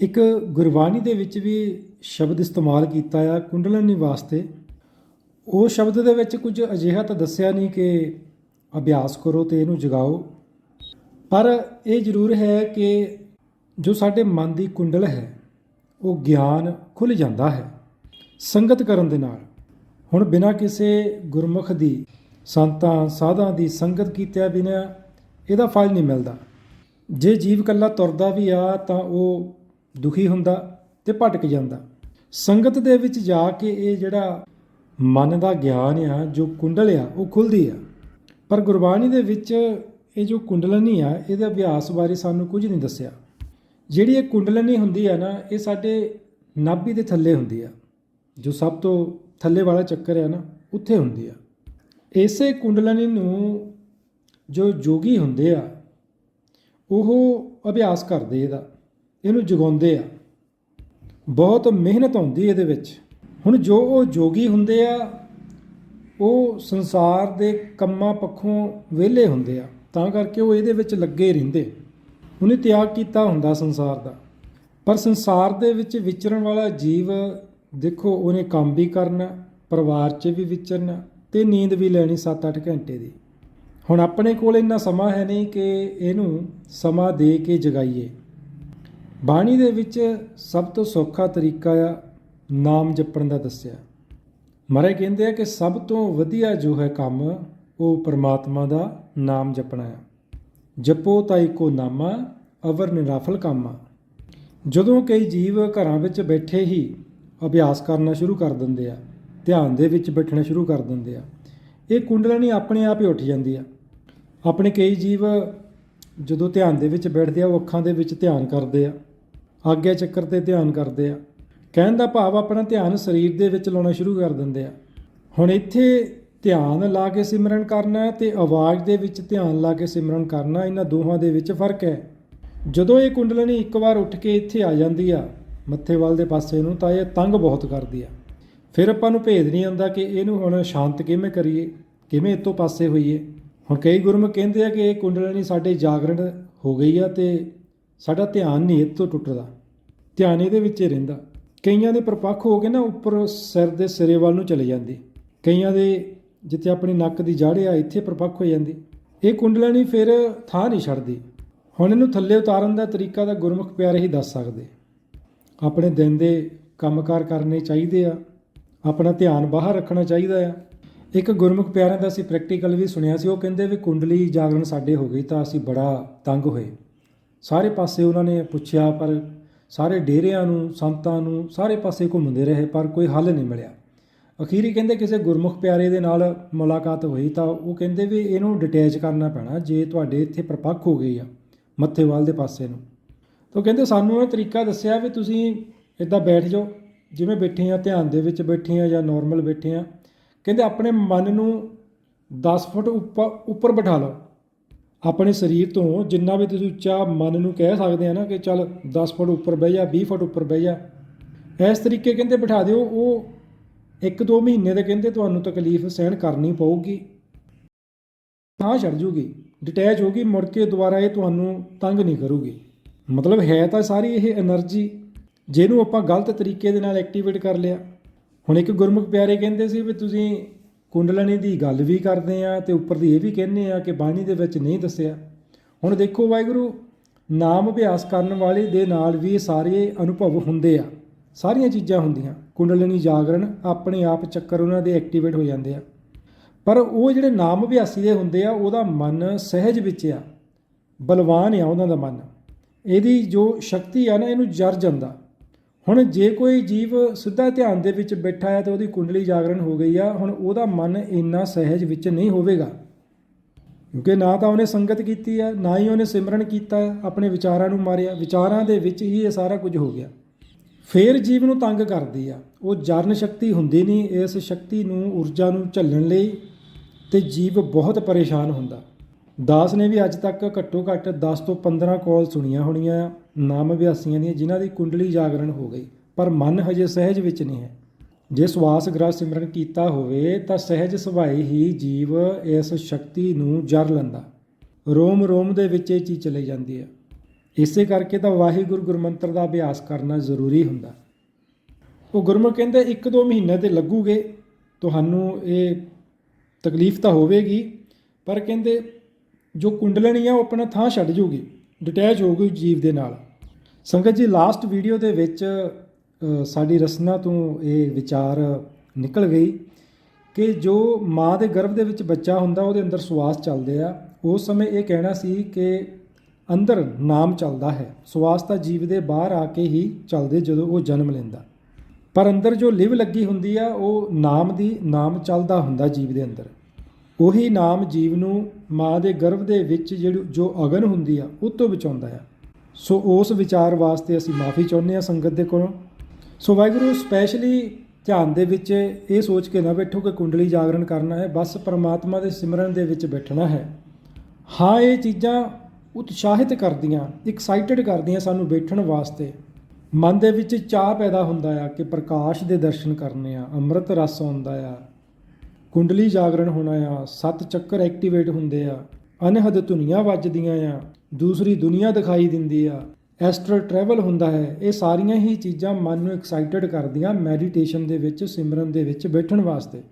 ਇੱਕ ਗੁਰਬਾਣੀ ਦੇ ਵਿੱਚ ਵੀ ਸ਼ਬਦ ਇਸਤੇਮਾਲ ਕੀਤਾ ਆ ਕੁੰਡਲਨੀ ਵਾਸਤੇ ਉਹ ਸ਼ਬਦ ਦੇ ਵਿੱਚ ਕੁਝ ਅਜਿਹਾ ਤਾਂ ਦੱਸਿਆ ਨਹੀਂ ਕਿ ਅਭਿਆਸ ਕਰੋ ਤੇ ਇਹਨੂੰ ਜਗਾਓ। ਪਰ ਇਹ ਜ਼ਰੂਰ ਹੈ ਕਿ ਜੋ ਸਾਡੇ ਮਨ ਦੀ ਕੁੰਡਲ ਹੈ, ਉਹ ਗਿਆਨ ਖੁੱਲ ਜਾਂਦਾ ਹੈ ਸੰਗਤ ਕਰਨ ਦੇ ਨਾਲ। ਹੁਣ ਬਿਨਾਂ ਕਿਸੇ ਗੁਰਮੁਖ ਦੀ, ਸੰਤਾਂ, ਸਾਧਾਂ ਦੀ ਸੰਗਤ ਕੀਤਿਆਂ ਬਿਨਾਂ ਇਹਦਾ ਫਲ ਨਹੀਂ ਮਿਲਦਾ। ਜੇ ਜੀਵ ਕੱਲਾ ਤੁਰਦਾ ਵੀ ਆ ਤਾਂ ਉਹ ਦੁਖੀ ਹੁੰਦਾ ਤੇ ਭਟਕ ਜਾਂਦਾ। ਸੰਗਤ ਦੇ ਵਿੱਚ ਜਾ ਕੇ ਇਹ ਜਿਹੜਾ ਮਨ ਦਾ ਗਿਆਨ ਆ, ਜੋ ਕੁੰਡਲ ਆ, ਉਹ ਖੁੱਲਦੀ ਆ। ਪਰ ਗੁਰਬਾਣੀ ਦੇ ਵਿੱਚ ਇਹ ਜੋ ਕੁੰਡਲਨੀ ਆ, ਇਹਦੇ ਅਭਿਆਸ ਬਾਰੇ ਸਾਨੂੰ ਕੁਝ ਨਹੀਂ ਦੱਸਿਆ। ਜਿਹੜੀ ਇਹ ਕੁੰਡਲਨੀ ਹੁੰਦੀ ਆ ਨਾ, ਇਹ ਸਾਡੇ ਨਾਭੀ ਦੇ ਥੱਲੇ ਹੁੰਦੀ ਆ। ਜੋ ਸਭ ਤੋਂ ਥੱਲੇ ਵਾਲਾ ਚੱਕਰ ਆ ਨਾ, ਉੱਥੇ ਹੁੰਦੀ ਆ। ਇਸੇ ਕੁੰਡਲਨੀ ਨੂੰ ਜੋ ਜੋਗੀ ਹੁੰਦੇ ਆ, ਉਹ ਅਭਿਆਸ ਕਰਦੇ ਇਹਦਾ। ਇਹਨੂੰ ਜਗਾਉਂਦੇ ਆ। ਬਹੁਤ ਮਿਹਨਤ ਆਉਂਦੀ ਇਹਦੇ ਵਿੱਚ। ਹੁਣ ਜੋ ਉਹ ਜੋਗੀ ਹੁੰਦੇ ਆ, ਉਹ ਸੰਸਾਰ ਦੇ ਕੰਮਾਂ ਪੱਖੋਂ ਵਿਹਲੇ ਹੁੰਦੇ ਆ। ਤਾਂ ਕਰਕੇ ਉਹ ਇਹਦੇ ਵਿੱਚ ਲੱਗੇ ਰਹਿੰਦੇ। ਉਹਨੇ ਤਿਆਗ ਕੀਤਾ ਹੁੰਦਾ ਸੰਸਾਰ ਦਾ। ਪਰ ਸੰਸਾਰ ਦੇ ਵਿੱਚ ਵਿਚਰਨ ਵਾਲਾ ਜੀਵ, ਦੇਖੋ, ਉਹਨੇ ਕੰਮ ਵੀ ਕਰਨਾ, ਪਰਿਵਾਰ 'ਚ ਵੀ ਵਿਚਰਨਾ ਤੇ ਨੀਂਦ ਵੀ ਲੈਣੀ 7-8 ਘੰਟੇ ਦੀ। ਹੁਣ ਆਪਣੇ ਕੋਲ ਇੰਨਾ ਸਮਾਂ ਹੈ ਨਹੀਂ ਕਿ ਇਹਨੂੰ ਸਮਾਂ ਦੇ ਕੇ ਜਗਾਈਏ। ਬਾਣੀ ਦੇ ਵਿੱਚ ਸਭ ਤੋਂ ਸੌਖਾ ਤਰੀਕਾ ਆ ਨਾਮ ਜਪਣ ਦਾ ਦੱਸਿਆ। ਮਹਾਰਾਜ ਕਹਿੰਦੇ ਆ ਕਿ ਸਭ ਤੋਂ ਵਧੀਆ ਜੋ ਹੈ ਕੰਮ, ਉਹ ਪ੍ਰਮਾਤਮਾ ਦਾ ਨਾਮ ਜਪਣਾ ਹੈ ਜਪੋ ਤਾਂ ਇੱਕੋ ਨਾਮਾ ਅਵਰ ਨਿਰਾਫਲ ਕੰਮ ਆ। ਜਦੋਂ ਕਈ ਜੀਵ ਘਰਾਂ ਵਿੱਚ ਬੈਠੇ ਹੀ ਅਭਿਆਸ ਕਰਨਾ ਸ਼ੁਰੂ ਕਰ ਦਿੰਦੇ ਆ, ਧਿਆਨ ਦੇ ਵਿੱਚ ਬੈਠਣਾ ਸ਼ੁਰੂ ਕਰ ਦਿੰਦੇ ਆ, ਇਹ ਕੁੰਡਲਨੀ ਆਪਣੇ ਆਪ ਹੀ ਉੱਠ ਜਾਂਦੀ ਆ। ਆਪਣੇ ਕਈ ਜੀਵ ਜਦੋਂ ਧਿਆਨ ਦੇ ਵਿੱਚ ਬੈਠਦੇ ਆ, ਉਹ ਅੱਖਾਂ ਦੇ ਵਿੱਚ ਧਿਆਨ ਕਰਦੇ ਆ। ਆਗਿਆ ਚੱਕਰ ਤੇ ਧਿਆਨ ਕਰਦੇ ਆ। ਕਹਿਣ ਦਾ ਭਾਵ ਆਪਣਾ ਧਿਆਨ ਸਰੀਰ ਦੇ ਵਿੱਚ ਲਾਉਣਾ ਸ਼ੁਰੂ ਕਰ ਦਿੰਦੇ ਆ। ਹੁਣ ਇੱਥੇ ਧਿਆਨ ਲਾ ਕੇ ਸਿਮਰਨ ਕਰਨਾ ਤੇ ਆਵਾਜ਼ ਦੇ ਵਿੱਚ ਧਿਆਨ ਲਾ ਕੇ ਸਿਮਰਨ ਕਰਨਾ, ਇਹਨਾਂ ਦੋਹਾਂ ਦੇ ਵਿੱਚ ਫ਼ਰਕ ਹੈ। ਜਦੋਂ ਇਹ ਕੁੰਡਲਨੀ ਇੱਕ ਵਾਰ ਉੱਠ ਕੇ ਇੱਥੇ ਆ ਜਾਂਦੀ ਆ, ਮੱਥੇ ਵੱਲ ਦੇ ਪਾਸੇ ਨੂੰ, ਤਾਂ ਇਹ ਤੰਗ ਬਹੁਤ ਕਰਦੀ ਆ। ਫਿਰ ਆਪਾਂ ਨੂੰ ਭੇਦ ਨਹੀਂ ਆਉਂਦਾ ਕਿ ਇਹਨੂੰ ਹੁਣ ਸ਼ਾਂਤ ਕਿਵੇਂ ਕਰੀਏ, ਕਿਵੇਂ ਇਤੋਂ ਪਾਸੇ ਹੋਈਏ। ਹੁਣ ਕਈ ਗੁਰਮੁਖ ਕਹਿੰਦੇ ਆ ਕਿ ਇਹ ਕੁੰਡਲਨੀ ਸਾਡੇ ਜਾਗਰਣ ਹੋ ਗਈ ਆ ਤੇ ਸਾਡਾ ਧਿਆਨ ਨਹੀਂ ਇਹ ਤੋਂ ਟੁੱਟਦਾ, ਧਿਆਨ ਇਹਦੇ ਵਿੱਚ ਹੀ ਰਹਿੰਦਾ। ਕਈਆਂ ਦੇ ਪਰਪੱਖ ਹੋ ਕੇ ਨਾ ਉੱਪਰ ਸਿਰ ਦੇ ਸਿਰੇ ਵੱਲ ਨੂੰ ਚਲੇ ਜਾਂਦੀ। ਕਈਆਂ ਦੇ ਜਿੱਥੇ ਆਪਣੀ ਨੱਕ ਦੀ ਜੜ੍ਹ ਆ, ਇੱਥੇ ਪਰਪੱਖ ਹੋ ਜਾਂਦੀ। ਇਹ ਕੁੰਡਲਣੀ ਫਿਰ ਥਾਂ ਨਹੀਂ ਛੱਡਦੀ। ਹੁਣ ਇਹਨੂੰ ਥੱਲੇ ਉਤਾਰਨ ਦਾ ਤਰੀਕਾ ਤਾਂ ਗੁਰਮੁਖ ਪਿਆਰੇ ਹੀ ਦੱਸ ਸਕਦੇ। ਆਪਣੇ ਦਿਨ ਦੇ ਕੰਮਕਾਰ ਕਰਨੇ ਚਾਹੀਦੇ ਆ। ਆਪਣਾ ਧਿਆਨ ਬਾਹਰ ਰੱਖਣਾ ਚਾਹੀਦਾ ਆ। ਇੱਕ ਗੁਰਮੁਖ ਪਿਆਰਿਆਂ ਦਾ ਅਸੀਂ ਪ੍ਰੈਕਟੀਕਲ ਵੀ ਸੁਣਿਆ ਸੀ, ਉਹ ਕਹਿੰਦੇ ਵੀ ਕੁੰਡਲੀ ਜਾਗਰਣ ਸਾਡੇ ਹੋ ਗਈ ਤਾਂ ਅਸੀਂ ਬੜਾ ਤੰਗ ਹੋਏ। ਸਾਰੇ ਪਾਸੇ ਉਹਨਾਂ ਨੇ ਪੁੱਛਿਆ, ਪਰ ਸਾਰੇ ਡੇਰਿਆਂ ਨੂੰ, ਸੰਤਾਂ ਨੂੰ ਸਾਰੇ ਪਾਸੇ ਘੁੰਮਦੇ ਰਹੇ, ਪਰ ਕੋਈ ਹੱਲ ਨਹੀਂ ਮਿਲਿਆ। ਅਖੀਰੀ ਕਹਿੰਦੇ ਕਿਸੇ ਗੁਰਮੁਖ ਪਿਆਰੇ ਦੇ ਨਾਲ ਮੁਲਾਕਾਤ ਹੋਈ ਤਾਂ ਉਹ ਕਹਿੰਦੇ ਵੀ ਇਹਨੂੰ ਡਿਟੈਚ ਕਰਨਾ ਪੈਣਾ, ਜੇ ਤੁਹਾਡੇ ਇੱਥੇ ਪ੍ਰਪੱਖ ਹੋ ਗਈ ਆ ਮੱਥੇਵਾਲ ਦੇ ਪਾਸੇ ਨੂੰ। ਤਾਂ ਕਹਿੰਦੇ, ਸਾਨੂੰ ਇਹ ਤਰੀਕਾ ਦੱਸਿਆ ਵੀ ਤੁਸੀਂ ਇਦਾਂ ਬੈਠ ਜਾਓ, ਜਿਵੇਂ ਬੈਠੇ ਆ, ਧਿਆਨ ਦੇ ਵਿੱਚ ਬੈਠੇ ਆ ਜਾਂ ਨਾਰਮਲ ਬੈਠੇ ਆ। ਕਹਿੰਦੇ, ਆਪਣੇ ਮਨ ਨੂੰ 10 ਫੁੱਟ ਉੱਪਰ ਉੱਪਰ ਬਿਠਾ ਲਓ। ਆਪਣੇ ਸਰੀਰ ਤੋਂ ਜਿੰਨਾ ਵੀ ਤੁਸੀਂ ਉੱਚਾ ਮਨ ਨੂੰ ਕਹਿ ਸਕਦੇ ਆ ਨਾ ਕਿ ਚੱਲ 10 ਫੁੱਟ ਉੱਪਰ ਬਹਿ ਜਾ 20 ਫੁੱਟ ਉੱਪਰ ਬਹਿ ਜਾ, ਇਸ ਤਰੀਕੇ ਕਹਿੰਦੇ ਬਿਠਾ ਦਿਓ, ਉਹ 1-2 ਮਹੀਨੇ ਦੇ ਕਹਿੰਦੇ ਤੁਹਾਨੂੰ ਤਕਲੀਫ ਸਹਿਣ ਕਰਨੀ ਪਊਗੀ। ਤਾਂ ਛੱਡ ਜੂਗੀ ਡਿਟੈਚ ਹੋ ਗਈ, ਮੁੜ ਕੇ ਦੁਬਾਰਾ ਇਹ ਤੁਹਾਨੂੰ ਤੰਗ ਨਹੀਂ ਕਰੂਗੀ। ਮਤਲਬ ਹੈ ਤਾਂ ਸਾਰੀ ਇਹ એનર્ਜੀ ਜਿਹਨੂੰ ਆਪਾਂ ਗਲਤ ਤਰੀਕੇ ਦੇ ਨਾਲ ਐਕਟੀਵੇਟ ਕਰ ਲਿਆ। ਹੁਣ ਇੱਕ ਗੁਰਮੁਖ ਪਿਆਰੇ ਕਹਿੰਦੇ ਸੀ ਵੀ ਤੁਸੀਂ ਕੁੰਡਲਣੀ ਦੀ ਗੱਲ ਵੀ ਕਰਦੇ ਆ ਤੇ ਉੱਪਰ ਦੀ ਇਹ ਵੀ ਕਹਿੰਦੇ ਆ ਕਿ ਬਾਣੀ ਦੇ ਵਿੱਚ ਨਹੀਂ ਦੱਸਿਆ। ਹੁਣ ਦੇਖੋ ਵਾਹਿਗੁਰੂ, ਨਾਮ ਅਭਿਆਸ ਕਰਨ ਵਾਲੇ ਦੇ ਨਾਲ ਵੀ ਸਾਰੇ ਅਨੁਭਵ ਹੁੰਦੇ ਆ। ਸਾਰੀਆਂ ਚੀਜ਼ਾਂ ਹੁੰਦੀਆਂ। ਕੁੰਡਲਣੀ ਜਾਗਰਣ ਆਪਣੇ ਆਪ ਚੱਕਰ ਉਹਨਾਂ ਦੇ ਐਕਟੀਵੇਟ ਹੋ ਜਾਂਦੇ ਆ। ਪਰ ਉਹ ਜਿਹੜੇ ਨਾਮ ਅਭਿਆਸੀ ਦੇ ਹੁੰਦੇ ਆ, ਉਹਦਾ ਮਨ ਸਹਿਜ ਵਿੱਚ ਆ। ਬਲਵਾਨ ਆ ਉਹਨਾਂ ਦਾ ਮਨ। ਇਹਦੀ ਜੋ ਸ਼ਕਤੀ ਆ ਨਾ, ਇਹਨੂੰ ਜਰ ਜਾਂਦਾ। ਹੁਣ ਜੇ ਕੋਈ ਜੀਵ ਸਿੱਧਾ ਧਿਆਨ ਦੇ ਵਿੱਚ ਬੈਠਾ ਹੈ ਤਾਂ ਉਹਦੀ ਕੁੰਡਲੀ ਜਾਗਰਣ ਹੋ ਗਈ ਆ, ਹੁਣ ਉਹਦਾ ਮਨ ਇੰਨਾ ਸਹਿਜ ਵਿੱਚ ਨਹੀਂ ਹੋਵੇਗਾ। ਕਿਉਂਕਿ ਨਾ ਤਾਂ ਉਹਨੇ ਸੰਗਤ ਕੀਤੀ ਆ, ਨਾ ਹੀ ਉਹਨੇ ਸਿਮਰਨ ਕੀਤਾ, ਆਪਣੇ ਵਿਚਾਰਾਂ ਨੂੰ ਮਾਰਿਆ, ਵਿਚਾਰਾਂ ਦੇ ਵਿੱਚ ਹੀ ਇਹ ਸਾਰਾ ਕੁਝ ਹੋ ਗਿਆ। ਫੇਰ ਜੀਵ ਨੂੰ ਤੰਗ ਕਰਦੀ ਆ। ਉਹ ਜਰਨ ਸ਼ਕਤੀ ਹੁੰਦੀ ਨਹੀਂ, ਇਸ ਸ਼ਕਤੀ ਨੂੰ, ਊਰਜਾ ਨੂੰ ਝੱਲਣ ਲਈ ਤੇ ਜੀਵ ਬਹੁਤ ਪਰੇਸ਼ਾਨ ਹੁੰਦਾ। ਦਾਸ ਨੇ ਵੀ ਅੱਜ ਤੱਕ ਘੱਟੋ ਘੱਟ 10 ਤੋਂ 15 ਕਾਲ ਸੁਣੀਆਂ ਹੋਣੀਆਂ ਨਾਮ ਅਭਿਆਸੀਆਂ ਦੀਆਂ, ਜਿਨ੍ਹਾਂ ਦੀ ਕੁੰਡਲੀ ਜਾਗਰਣ ਹੋ ਗਈ। ਪਰ ਮਨ ਹਜੇ ਸਹਿਜ ਵਿੱਚ ਨਹੀਂ ਹੈ। ਜੇ ਸਵਾਸ ਗ੍ਰਹ ਸਿਮਰਨ ਕੀਤਾ ਹੋਵੇ, ਤਾਂ ਸਹਿਜ ਸੁਭਾਈ ਹੀ ਜੀਵ ਇਸ ਸ਼ਕਤੀ ਨੂੰ ਜਰ ਲੈਂਦਾ। ਰੋਮ ਰੋਮ ਦੇ ਵਿੱਚ ਇਹ ਚੀਜ਼ ਚਲੀ ਜਾਂਦੀ ਹੈ ਇਸੇ ਕਰਕੇ ਤਾਂ ਵਾਹਿਗੁਰੂ ਗੁਰਮੰਤਰ ਦਾ ਅਭਿਆਸ ਕਰਨਾ ਜ਼ਰੂਰੀ ਹੁੰਦਾ। ਉਹ ਗੁਰਮੁਖ ਕਹਿੰਦੇ, ਇੱਕ ਦੋ ਮਹੀਨੇ ਤੇ ਲੱਗੂਗੇ। ਤੁਹਾਨੂੰ ਇਹ ਤਕਲੀਫ ਤਾਂ ਹੋਵੇਗੀ, ਪਰ ਕਹਿੰਦੇ ਜੋ ਕੁੰਡਲਣੀ ਆ, ਉਹ ਆਪਣਾ ਥਾਂ ਛੱਡ ਜੂਗੀ ਡਿਟੈਚ ਹੋ ਗਈ ਜੀਵ ਦੇ ਨਾਲ। ਸੰਗਤ ਜੀ ਲਾਸਟ ਵੀਡੀਓ ਦੇ ਵਿੱਚ ਸਾਡੀ ਰਸਨਾ ਤੋਂ ਇਹ ਵਿਚਾਰ ਨਿਕਲ ਗਈ ਕਿ ਜੋ ਮਾਂ ਦੇ ਗਰਭ ਦੇ ਵਿੱਚ ਬੱਚਾ ਹੁੰਦਾ, ਉਹਦੇ ਅੰਦਰ ਸੁਆਸ ਚੱਲਦੇ ਆ। ਉਸ ਸਮੇਂ ਇਹ ਕਹਿਣਾ ਸੀ ਕਿ ਅੰਦਰ ਨਾਮ ਚੱਲਦਾ ਹੈ। ਸੁਆਸ ਤਾਂ ਜੀਵ ਦੇ ਬਾਹਰ ਆ ਕੇ ਹੀ ਚੱਲਦੇ ਜਦੋਂ ਉਹ ਜਨਮ ਲੈਂਦਾ। ਪਰ ਅੰਦਰ ਜੋ ਲਿਵ ਲੱਗੀ ਹੁੰਦੀ ਆ, ਉਹ ਨਾਮ ਦੀ, ਨਾਮ ਚੱਲਦਾ ਹੁੰਦਾ ਜੀਵ ਦੇ ਅੰਦਰ। ਉਹੀ ਨਾਮ ਜੀਵ ਨੂੰ ਮਾਂ ਦੇ ਗਰਭ ਦੇ ਵਿੱਚ ਜਿਹੜੀ ਜੋ ਅਗਨ ਹੁੰਦੀ ਆ, ਉਹ ਤੋਂ ਬਚਾਉਂਦਾ ਆ। ਸੋ ਉਸ ਵਿਚਾਰ ਵਾਸਤੇ ਅਸੀਂ ਮਾਫੀ ਚਾਹੁੰਦੇ ਹਾਂ ਸੰਗਤ ਦੇ ਕੋਲੋਂ। ਸੋ ਵਾਹਿਗੁਰੂ ਸਪੈਸ਼ਲੀ ਧਿਆਨ ਦੇ ਵਿੱਚ ਇਹ ਸੋਚ ਕੇ ਨਾ ਬੈਠੋ ਕਿ ਕੁੰਡਲੀ ਜਾਗਰਣ ਕਰਨਾ ਹੈ, ਬਸ ਪਰਮਾਤਮਾ ਦੇ ਸਿਮਰਨ ਦੇ ਵਿੱਚ ਬੈਠਣਾ ਹੈ। ਹਾਂ, ਇਹ ਚੀਜ਼ਾਂ ਉਤਸ਼ਾਹਿਤ ਕਰਦੀਆਂ ਐਕਸਾਈਟਡ ਕਰਦੀਆਂ ਸਾਨੂੰ ਬੈਠਣ ਵਾਸਤੇ। ਮਨ ਦੇ ਵਿੱਚ ਚਾਹ ਪੈਦਾ ਹੁੰਦਾ ਆ ਕਿ ਪ੍ਰਕਾਸ਼ ਦੇ ਦਰਸ਼ਨ ਕਰਨੇ ਆ, ਅੰਮ੍ਰਿਤ ਰਸ ਆਉਂਦਾ ਆ ਕੁੰਡਲੀ ਜਾਗਰਣ ਹੋਣਾ ਆ, ਸੱਤ ਚੱਕਰ ਐਕਟੀਵੇਟ ਹੁੰਦੇ ਆ, ਅਨਹਦ ਧੁਨੀਆਂ ਵੱਜਦੀਆਂ ਆ, ਦੂਸਰੀ ਦੁਨੀਆ ਦਿਖਾਈ ਦਿੰਦੀ ਆ, ਐਸਟਰਲ ਟਰੈਵਲ ਹੁੰਦਾ ਹੈ, ਇਹ ਸਾਰੀਆਂ ਹੀ ਚੀਜ਼ਾਂ ਮਨ ਨੂੰ ਐਕਸਾਈਟਡ ਕਰਦੀਆਂ ਮੈਡੀਟੇਸ਼ਨ ਦੇ ਵਿੱਚ, ਸਿਮਰਨ ਦੇ ਵਿੱਚ ਬੈਠਣ ਵਾਸਤੇ।